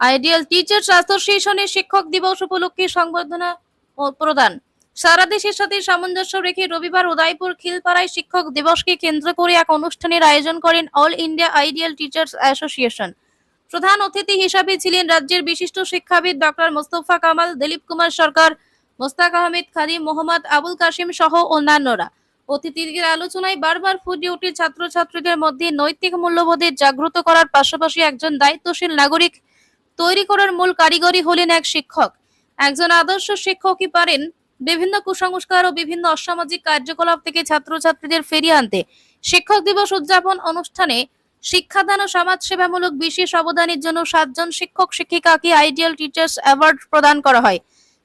Ideal teachers অ্যাসোসিয়েশনের শিক্ষক দিবস উপলক্ষে সংবর্ধনা প্রদান। সারা দেশের সাথে সামঞ্জস্য রেখে রবিবার উদয়পুর খিলপাড়ায় শিক্ষক দিবসকে কেন্দ্র করে এক অনুষ্ঠানের আয়োজন করেন all India ideal teachers association. প্রধান অতিথি হিসাবে ছিলেন রাজ্যের বিশিষ্ট শিক্ষাবিদ ডক্টর মোস্তফা কামাল, দিলীপ কুমার সরকার, মোস্তাক আহমেদ খাদিম মোহাম্মদ আবুল কাশিম সহ অন্যান্যরা। অতিথিদের আলোচনায় বারবার ফুটে ওঠে ছাত্রছাত্রীদের মধ্যে নৈতিক মূল্যবোধের জাগ্রত করার পাশাপাশি একজন দায়িত্বশীল নাগরিক তৈরি করার মূল কারিগরি হলেন এক শিক্ষক। একজন আদর্শ শিক্ষকই পারেন বিভিন্ন কুসংস্কার ও বিভিন্ন অসামাজিক কার্যকলাপ থেকে ছাত্রছাত্রীদের ফিরিয়ে আনতে। শিক্ষক দিবস উদযাপন অনুষ্ঠানে শিক্ষাদান ও সমাজ সেবামূলক বিশেষ অবদানের জন্য সাতজন শিক্ষক শিক্ষিকাকে আইডিয়াল টিচার্স অ্যাওয়ার্ড প্রদান করা হয়।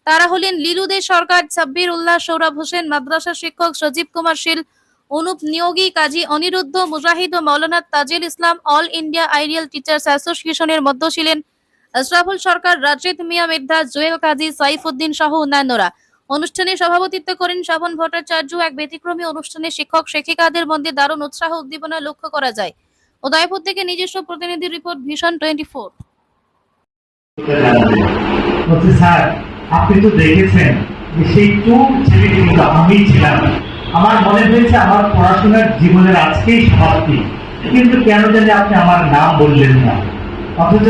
তারা হলেন লিলুদে সরকার, সাব্বির উল্লাহ, সৌরভ হোসেন, মাদ্রাসা শিক্ষক সজীব কুমার শীল, অনুপ নিয়োগী কাজী অনিরুদ্ধ, মুজাহিদ ও Maulana Tajil Islam, all India ideal teachers অ্যাসোসিয়েশনের মধ্য ছিলেন। আশরাফুল সরকার, রাজীব মিয়া মেধা জুয়েল কাজী, সাইফুদ্দিন সহ অন্যান্যরা। অনুষ্ঠানে সভাপতিত্ব করেন শ্রাবণ ভট্টাচার্য। এক ব্যতিক্রমী অনুষ্ঠানে শিক্ষক, শিক্ষিকাদের মধ্যে দারুণ উৎসাহ উদ্দীপনা লক্ষ্য করা যায়। উদয়পুর থেকে নিজস্ব প্রতিনিধি রিপোর্ট, ভীষণ টোয়েন্টি ফোর আপনি তো দেখেছেন সেই টুক ছেলে কিন্তু আমি ছিলাম। আমার মনে হয়েছে আমার পড়াশোনার জীবনের আজকেই সমাপ্তি। কিন্তু কেন জানি আপনি আমার নাম বললেন না। অথচ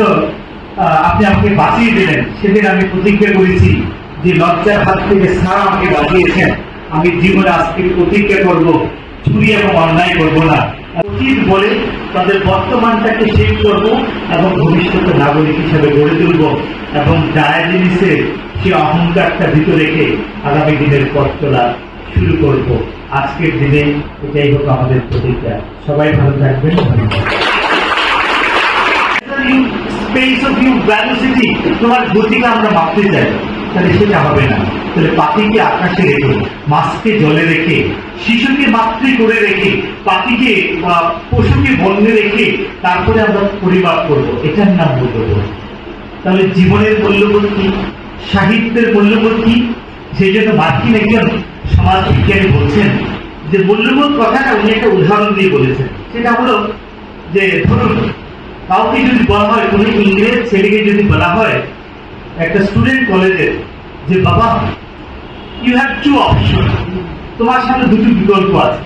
আপনি আমাকে বাঁচিয়ে দিলেন। সেদিন আমি প্রতিজ্ঞা করেছি যে লজ্জার হাত থেকে স্যার আমাকে বাঁচিয়েছেন। আমি জীবনে আজকে প্রতিজ্ঞা করব, চুরি এবং অন্যায় করব না। উচিত বলে তাদের বর্তমানটাকে শেষ করব এবং ভবিষ্যতে নাগরিক হিসেবে গড়ে তুলব এবং ডায়ালিসিসের সে অহংকারটা ভিতরে রেখে আগামী দিনের পথ চলা শুরু করব। আজকের দিনে এটাই হোক আমাদের প্রতিজ্ঞা। সবাই ভালো থাকবেন। ধন্যবাদ। স্পেস অফ ইউ ভ্যালোসিটি তোমার গতিকে আমরা মাপতে চাই। তাহলে সেটা হবে না। তাহলে পাখিকে আকাশে রেখে, মাছকে জলে রেখে, শিশুকে মাতৃ করে রেখে, পাখিকে পশুকে বন্যে রেখে তারপরে আমরা পরিমাপ করব। এটার নাম মূল্যবোধ তাহলে জীবনের মূল্যবোধ কি? সাহিত্যের মূল্যবোধ কি? সেই জন্য মার্কিন একজন সমাজ বিজ্ঞানী বলছেন যে মূল্যবোধ কথাটা উনি একটা উদাহরণ দিয়ে বলেছেন। সেটা হলো যে ধরুন কাউকে যদি বলা হয়, কোনো ইংরেজ ছেলেকে যদি বলা হয়, একটা স্টুডেন্ট কলেজের যে, বাবা ইউ হ্যাভ টু অপশন তোমার সামনে দুটো বিকল্প আছে।